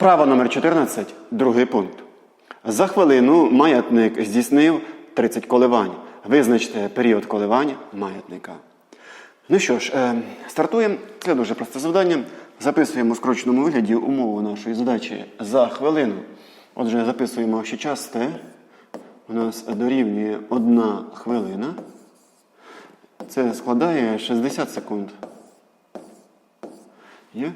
Вправа номер 14, другий пункт. За хвилину маятник здійснив 30 коливань. Визначте період коливань маятника. Ну що ж, е, стартуємо. Це дуже просте завдання. Записуємо в скороченому вигляді умову нашої задачі за хвилину. Отже, записуємо, що час T у нас дорівнює 1 хвилина. Це складає 60 секунд. Є?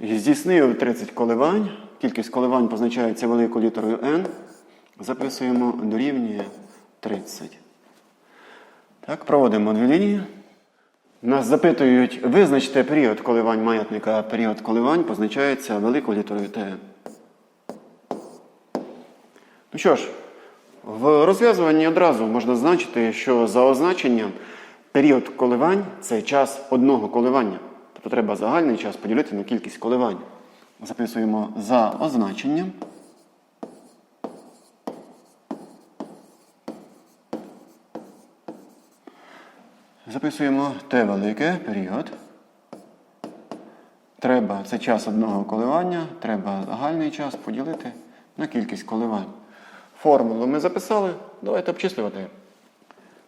Здійснив 30 коливань. Кількість коливань позначається великою літерою N. Записуємо дорівнює 30. Так, проводимо дві лінії. Нас запитують, визначте період коливань маятника. Період коливань позначається великою літерою Т. Ну що ж, в розв'язуванні одразу можна значити, що за означенням період коливань це час одного коливання. Тобто треба загальний час поділити на кількість коливань. Записуємо за означенням. Записуємо Т велике період. Треба, це час одного коливання, треба загальний час поділити на кількість коливань. Формулу ми записали, давайте обчислювати.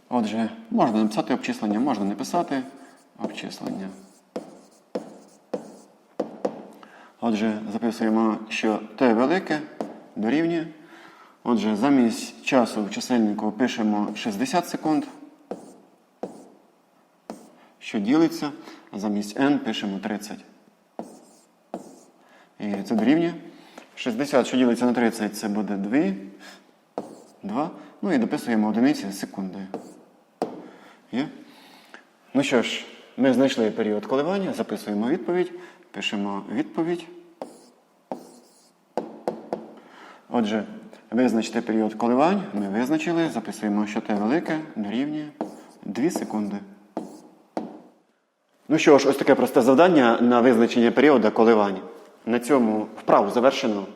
Отже, можна написати обчислення, можна не писати обчислення. Отже, записуємо, що Т велике дорівнює. Отже, замість часу в чисельнику пишемо 60 секунд, що ділиться, а замість n пишемо 30. І це дорівнює. 60, що ділиться на 30, це буде 2. 2. Ну і дописуємо одиниці секунди. Є? Ну що ж, ми знайшли період коливання, записуємо відповідь, пишемо відповідь. Отже, визначте період коливань, ми визначили, записуємо, що те велике дорівнює 2 секунди. Ну що ж, ось таке просте завдання на визначення періоду коливань. На цьому вправу завершено.